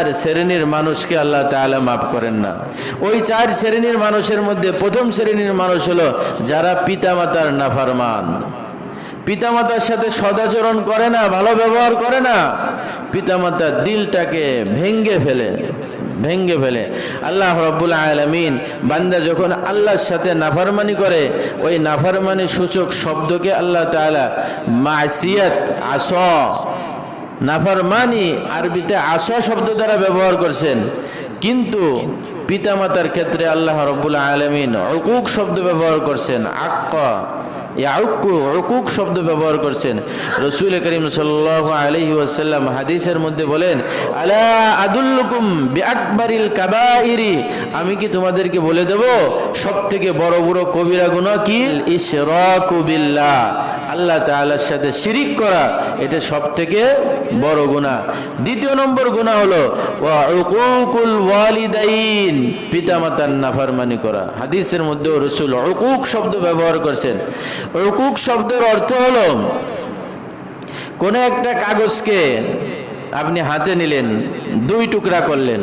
চার শ্রেণির মানুষকে আল্লাহ তাআলা মাফ করেন না। ওই চার শ্রেণির মানুষের মধ্যে প্রথম শ্রেণির মানুষ হলো যারা পিতামাতার নাফরমান। পিতামাতার সাথে সদাচরণ করে না, ভালো ব্যবহার করে না পিতামাতার দিলটাকে ভেঙ্গে ফেলে ভেঙ্গে ফেলে। আল্লাহ রব্বুল আলমিন বান্দা যখন আল্লাহর সাথে নাফারমানি করে, ওই নাফারমানি সূচক শব্দকে আল্লাহ তাআলা মাসিয়াত, আস নাফরমানি আরবিতে আশা শব্দ দ্বারা ব্যবহার করছেন। কিন্তু পিতামাতার ক্ষেত্রে আল্লাহ রবুল্লা আলমিন অকুক শব্দ ব্যবহার করছেন, আক্কা। ইয়াউকু উকুক শব্দ ব্যবহার করছেন। রসুল করিম সাল্লাহ আলহি ওয়াসাল্লাম হাদিসের মধ্যে বলেন, আলা আদুল্লুকুম বিআকবারিল কাবাইরি? আমি কি তোমাদেরকে বলে দেব সব থেকে বড় বড় কবিরা গুনাহ কি? ইশরাকু বিল্লাহ। আল্লাহ তাআলার সাথে শিরিক করা, এটা সব থেকে বড় গুনাহ। দ্বিতীয় নম্বর গুনাহ হলো ওয়া উকুকুল ওয়ালিদাইন। পিতামাতার নাফারমানি করা। হাদিসের রসুল শব্দ ব্যবহার করছেন। শব্দের অর্থ হলো, কোন একটা কাগজকে আপনি হাতে নিলেন, দুই টুকরা করলেন।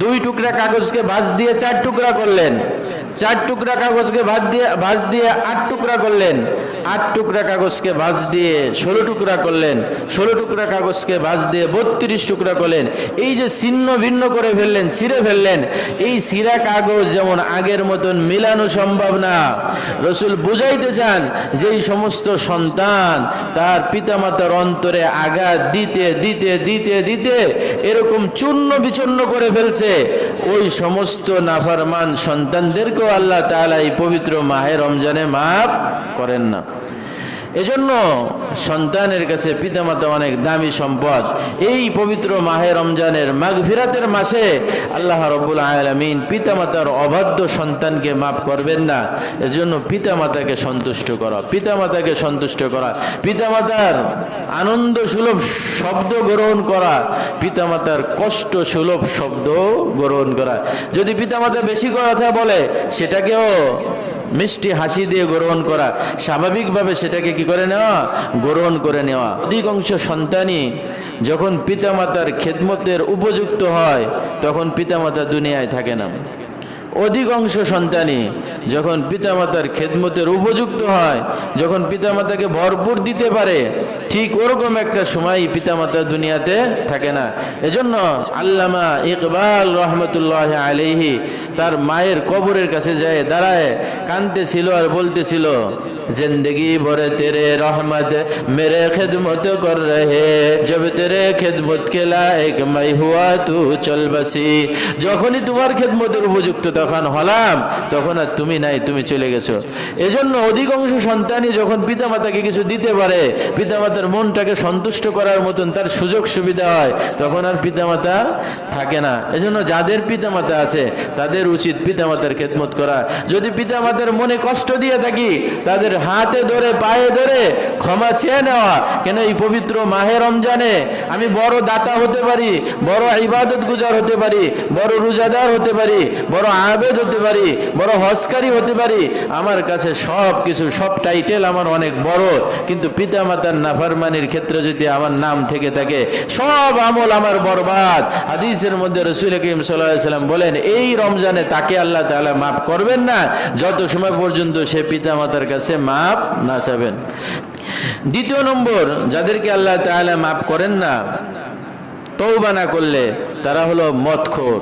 দুই টুকরা কাগজকে ভাঁজ দিয়ে চার টুকরা করলেন। চার টুকরা কাগজকে ভাঁজ দিয়ে ভাঁজ দিয়ে আট টুকরা করলেন। আট টুকরা কাগজকে ভাঁজ দিয়ে ষোলো টুকরা করলেন। ষোলো টুকরা কাগজকে ভাঁজ দিয়ে বত্রিশ টুকরা করলেন। এই যে ছিন্ন ভিন্ন করে ফেললেন, ছিঁড়ে ফেললেন, এই সিরা কাগজ যেমন আগের মতন মিলানো সম্ভব না। রসুল বুঝাইতে চান যে এই সমস্ত সন্তান তার পিতামাতার অন্তরে আঘাত দিতে দিতে দিতে দিতে এরকম চূর্ণ বিচূর্ণ করে ফেলছে। ওই সমস্ত নাফারমান সন্তানদেরকেও আল্লাহ তালা এই পবিত্র মাহে রমজানে মাফ করেন না। এজন্য সন্তানের কাছে পিতামাতা অনেক দামি সম্পদ। এই পবিত্র মাহে রমজানের মাগফিরাতের মাসে আল্লাহ রব্বুল আলমিন পিতামাতার অবাধ্য সন্তানকে মাফ করবেন না। এজন্য পিতামাতাকে সন্তুষ্ট করা, পিতামাতাকে সন্তুষ্ট করা, পিতামাতার আনন্দ সুলভ শব্দ গ্রহণ করা, পিতামাতার কষ্ট সুলভ শব্দ গ্রহণ করা। যদি পিতামাতা বেশি কথা বলে, সেটাকেও মিষ্টি হাসি দিয়ে গ্রহণ করা। স্বাভাবিকভাবে সেটাকে কি করে নেওয়া? গ্রহণ করে নেওয়া। অধিকাংশ সন্তানই যখন পিতামাতার খেদমতের উপযুক্ত হয়, তখন পিতামাতা দুনিয়ায় থাকে না। অধিকাংশ সন্তানই যখন পিতামাতার খেদমতের উপযুক্ত হয়, যখন পিতামাতাকে ভরপুর দিতে পারে, ঠিক ওরকম একটা সময় পিতামাতা দুনিয়াতে থাকে না। এজন্য আল্লামা ইকবাল রহমতুল্লাহ আলিহি তার মায়ের কবরের কাছে যায়, দাঁড়ায় কানতেছিল আর বলতেছিল, জিন্দগি ভরে তেরে রহমত মেরে খেদমত কর রে, জব তেরে খেদমত কে এক মাই হুয়া তু চল যখনই তোমার খেদমতের উপযুক্ত তখন হলাম, তখন আর তুমি নাই, তুমি চলে গেছো। এজন্য অধিকাংশ সন্তানই যখন পিতামাতাকে কিছু দিতে পারে, পিতামাতার মনটাকে সন্তুষ্ট করার মতন তার সুযোগ সুবিধা হয়, তখন আর পিতামাতা থাকে না। এজন্য যাদের পিতামাতা আছে, তাদের উচিত পিতামাতার খেদমত করা। যদি পিতামাতার মনে কষ্ট দিয়ে থাকি, তাদের হাতে ধরে, পায়ে ধরে ক্ষমা চেয়ে নেওয়া। কেন এই পবিত্র মাহে রমজানে আমি বড় দাতা হতে পারি, বড় ইবাদত গুজার হতে পারি, বড় রোজাদার হতে পারি, বড় আবেদ হতে পারি, বড় হসকারী হতে পারি। আমার কাছে সব কিছু, সব টাইটেল আমার অনেক বড়। কিন্তু পিতামাতার নাফারমানির ক্ষেত্রে যদি আমার নাম থেকে থাকে, সব আমল আমার বরবাদ। হাদিসের মধ্যে রসুল করিম সাল্লাম বলেন, এই রমজানে তাকে আল্লাহ তাআলা মাফ করবেন না। যত সময় পর্যন্ত সে পিতা মাতার কাছে মাফ না চাবেন। দ্বিতীয় নম্বর, যাদেরকে আল্লাহ তাআলা মাফ করেন না তৌবা না করলে তারা হলো মদখোর।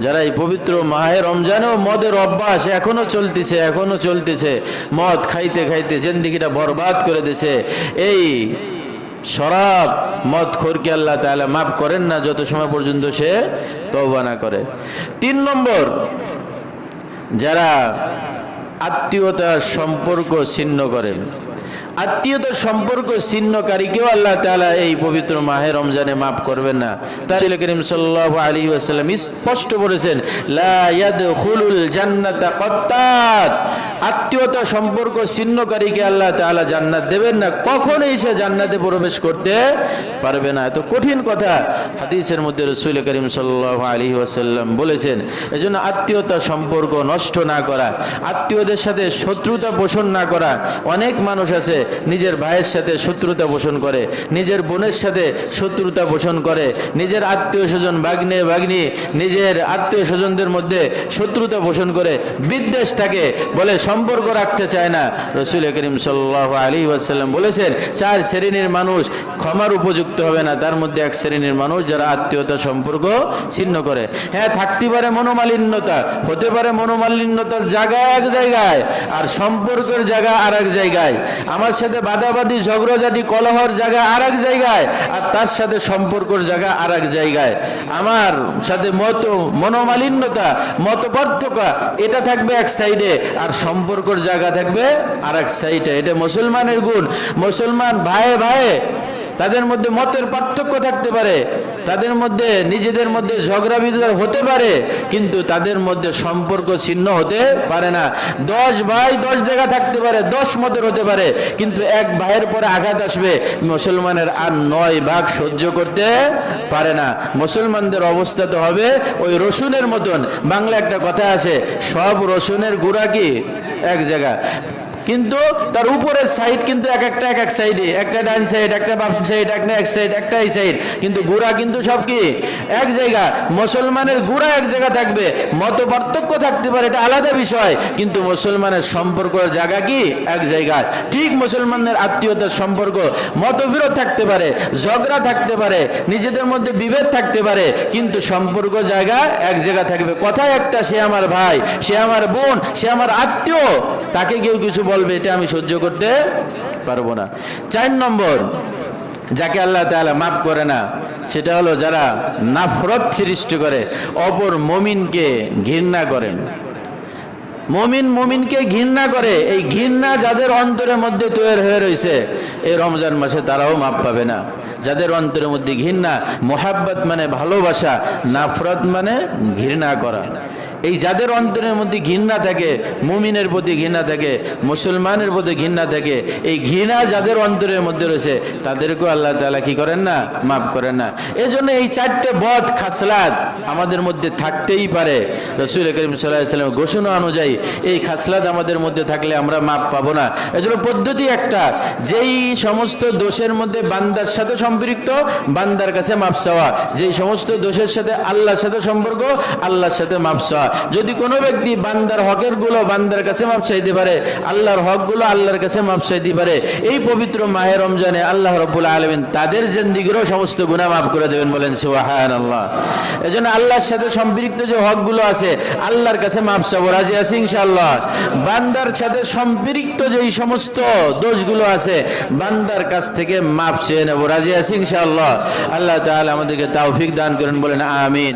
যারা এই পবিত্র মাহে রমজানেও মদের অভ্যাস এখনও চলতেছে এখনও চলতেছে, মদ খাইতে খাইতে জেন্দিগিটা বরবাদ করে দিছে। এই শরাব, মদ খোরকে আল্লাহ তাহলে মাফ করেন না যত সময় পর্যন্ত সে তৌবা না করে। তিন নম্বর, যারা আত্মীয়তার সম্পর্ক ছিন্ন করেন। আত্মীয়তার সম্পর্ক ছিন্নকারীকেও আল্লাহ তাআলা এই পবিত্র মাহে রমজানে মাফ করবেন না। তার করিম সাল্লাল্লাহু আলাইহি ওয়াসাল্লাম স্পষ্ট বলেছেন, লা ইয়াদখুলুল জান্নাতা কত্তাত। আত্মীয়তা সম্পর্ক ছিন্নকারীকে আল্লাহ তাআলা জান্নাত দেবেন না, কখনোই সে জান্নাতে প্রবেশ করতে পারবে না। এত কঠিন কথা হাদিসের মধ্যে রসুল করিম সাল্লাল্লাহু আলাইহি ওয়াসাল্লাম বলেছেন, এজন্য আত্মীয়তা সম্পর্ক নষ্ট না করা, আত্মীয়দের সাথে শত্রুতা পোষণ না করা, অনেক মানুষ আছে নিজের ভাইয়ের সাথে শত্রুতা পোষণ করে, নিজের বোনের সাথে শত্রুতা পোষণ করে, নিজের আত্মীয় স্বজন বাগ্নে বাগ্নি নিজের আত্মীয় স্বজনদের মধ্যে শত্রুতা পোষণ করে, বিদ্বেষ থাকে বলে সম্পর্ক রাখতে চায় না। রসুল করিম সাল্লাহ আলী ওয়াসাল্লাম বলেছেন, চার শ্রেণির মানুষ ক্ষমার উপযুক্ত হবে না, তার মধ্যে এক শ্রেণির মানুষ যারা আত্মীয়তা সম্পর্ক ছিন্ন করে। হ্যাঁ থাকতে পারে মনোমালিন্যতা, হতে পারে মনোমালিন্যতার জায়গা এক জায়গায়, আর সম্পর্কের জায়গা আর এক জায়গায়। আমার সাথে বাদাবাদি ঝগড়াঝাটি, কলহর জায়গা আর এক জায়গায়, আর তার সাথে সম্পর্কর জায়গা আর এক জায়গায়। আমার সাথে মত, মনোমালিন্যতা মত এটা থাকবে এক সাইডে আর সম্পর্কর জায়গা থাকবে আর এক সাইডে এটা মুসলমানের গুণ। মুসলমান ভাই ভাইয়ে তাদের মধ্যে মতের পার্থক্য থাকতে পারে, তাদের মধ্যে নিজেদের মধ্যে ঝগড়া বিদ্যার হতে পারে, কিন্তু তাদের মধ্যে সম্পর্ক ছিন্ন হতে পারে না। দশ ভাই দশ জায়গা থাকতে পারে, দশ মতের হতে পারে, কিন্তু এক ভাইয়ের পরে আঘাত আসবে, মুসলমানের আর নয় ভাগ সহ্য করতে পারে না। মুসলমানদের অবস্থা তো হবে ওই রসুনের মতন। বাংলা একটা কথা আছে, সব রসুনের গুড়া কি? এক জায়গা। কিন্তু তার উপরের সাইড কিন্তু এক একটা, এক এক সাইডে একটা ডান সাইড একটা বাম সাইড একটা এক সাইড একটা এই সাইড কিন্তু গুড়া কিন্তু সব কি? এক জায়গা। মুসলমানের গুড়া এক জায়গা থাকবে, মত পার্থক্য থাকতে পারে, এটা আলাদা বিষয়। কিন্তু মুসলমানের সম্পর্ক জায়গা কি? এক জায়গায় ঠিক মুসলমানের আত্মীয়তার সম্পর্ক, মতবিরোধ থাকতে পারে, ঝগড়া থাকতে পারে, নিজেদের মধ্যে বিভেদ থাকতে পারে, কিন্তু সম্পর্ক জায়গা এক জায়গা থাকবে। কথা একটা, সে আমার ভাই, সে আমার বোন, সে আমার আত্মীয়, তাকে কেউ কিছু বলবে এটা আমি সহ্য করতে পারব না। চার নম্বর, যাকে আল্লাহ তাআলা মাফ করে না, সেটা হলো যারা নাফরত সৃষ্টি করে, অপর মমিনকে ঘৃণা করেন। মমিন মমিনকে ঘৃণা করে, এই ঘৃণা যাদের অন্তরের মধ্যে তৈরি হয়ে রয়েছে, এই রমজান মাসে তারাও মাপ পাবে না। যাদের অন্তরের মধ্যে ঘৃণা, মোহাব্বত মানে ভালোবাসা, নাফরত মানে ঘৃণা করা। এই যাদের অন্তরের মধ্যে ঘৃণা থাকে, মুমিনের প্রতি ঘৃণা থাকে, মুসলমানের প্রতি ঘৃণা থাকে, এই ঘৃণা যাদের অন্তরের মধ্যে রয়েছে, তাদেরকেও আল্লাহ তাআলা কি করেন না? মাফ করেন না। এই জন্য এই চারটে বধ খাসলাত আমাদের মধ্যে থাকতেই পারে। রসুল করিম সাল্লাহ ঘোষণা অনুযায়ী এই খাসলাত আমাদের মধ্যে থাকলে আমরা মাপ পাবো না। এজন্য পদ্ধতি একটা, যেই সমস্ত দোষের মধ্যে বান্দার সাথে সম্পৃক্ত, বান্দার কাছে মাপ চাওয়া। যেই সমস্ত দোষের সাথে আল্লাহর সাথে সম্পর্ক, আল্লাহর সাথে মাপ চাওয়া। যদি কোনো ব্যক্তি বান্দার হকেরগুলো বান্দার কাছে মাপ চাইতে পারে, আল্লাহর হকগুলো আল্লাহর কাছে মাপ চাইতে পারে, এই পবিত্র মাহে রমজানে আল্লাহ রব্বুল আলমিন তাদের জেন্দিগিরও সমস্ত গুণা মাফ করে দেবেন বলেন সুহান আল্লাহ এজন্য আল্লাহর সাথে সম্পৃক্ত যে হকগুলো আছে, আল্লাহর কাছে মাপ চাবো, রাজি আছি ইনশাআল্লাহ। বান্দার সাথে সম্পৃক্ত যেই সমস্ত দোষগুলো আছে, বান্দার কাছ থেকে মাপ চেয়ে নেব, রাজি আছি ইনশাআল্লাহ। আল্লাহ তাআলা আমাদেরকে তৌফিক দান করেন বলেন, আমিন।